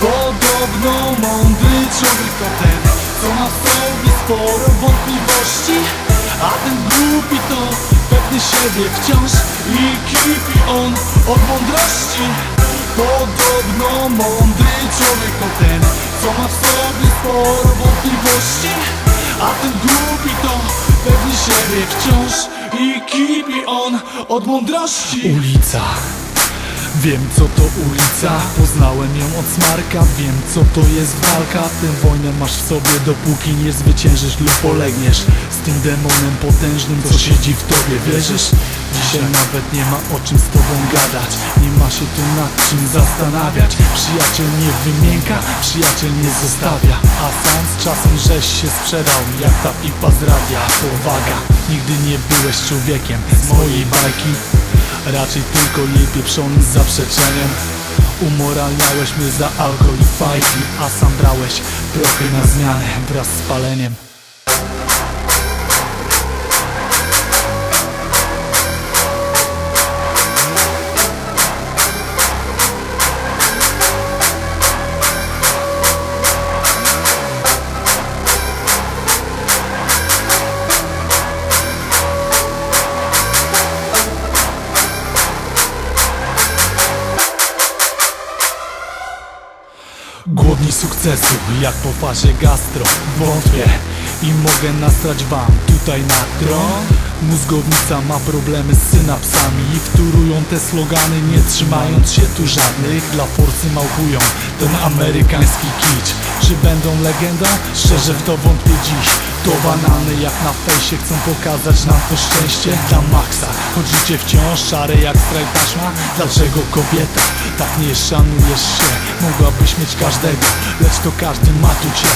Podobno mądry człowiek to ten, co ma w sobie sporo wątpliwości A ten głupi to pewny siebie wciąż i kipi on od mądrości. Podobno mądry człowiek to ten, co ma w sobie sporo wątpliwości A ten głupi to pewny siebie wciąż i kipi on od mądrości. Ulica Wiem co to ulica, poznałem ją od smarka. Wiem co to jest walka, tę wojnę masz w sobie. Dopóki nie zwyciężysz lub polegniesz Z tym demonem potężnym, co siedzi w tobie, wierzysz? Dzisiaj nawet nie ma o czym z tobą gadać. Nie ma się tu nad czym zastanawiać. Przyjaciel nie wymięka, przyjaciel nie zostawia. A sam z czasem żeś się sprzedał Jak ta pipa z radia, powaga Nigdy nie byłeś człowiekiem z mojej bajki Raczej tylko jej pieprzonym zaprzeczeniem. Umoralniałeś mnie za alkohol i fajki A sam brałeś prochy na zmianę wraz z paleniem Głodni sukcesu, jak po fazie gastro. Wątpię i mogę nastrać wam tutaj na tron. Mózgownica ma problemy z synapsami I wtórują te slogany, nie trzymając się tu żadnych. Dla forsy małpują ten amerykański kicz. Czy będą legendą? Szczerze w to wątpię dziś. To banalne jak na fejsie chcą pokazać nam to szczęście. Dla maksa, choć życie wciąż szare jak strajk taśma. Dlaczego kobieta tak nie szanujesz się? Mogłabyś mieć każdego, lecz to każdy ma tu cię.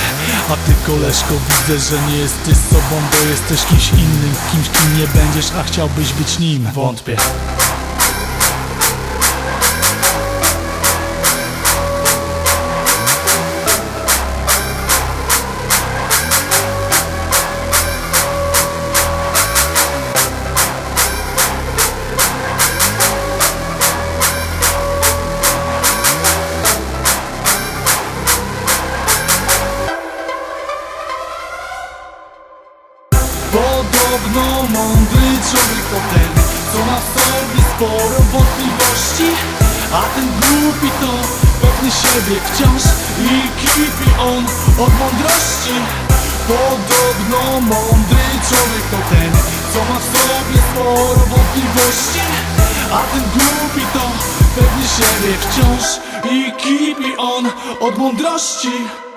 A ty koleżko widzę, że nie jesteś sobą, bo jesteś kimś innym Kimś kim nie będziesz, a chciałbyś być nim. Wątpię Podobno mądry człowiek to ten, co ma w sobie sporo wątpliwości A ten głupi to pewny siebie wciąż i kipi on od mądrości. Podobno mądry człowiek to ten, co ma w sobie sporo wątpliwości A ten głupi to pewny siebie wciąż i kipi on od mądrości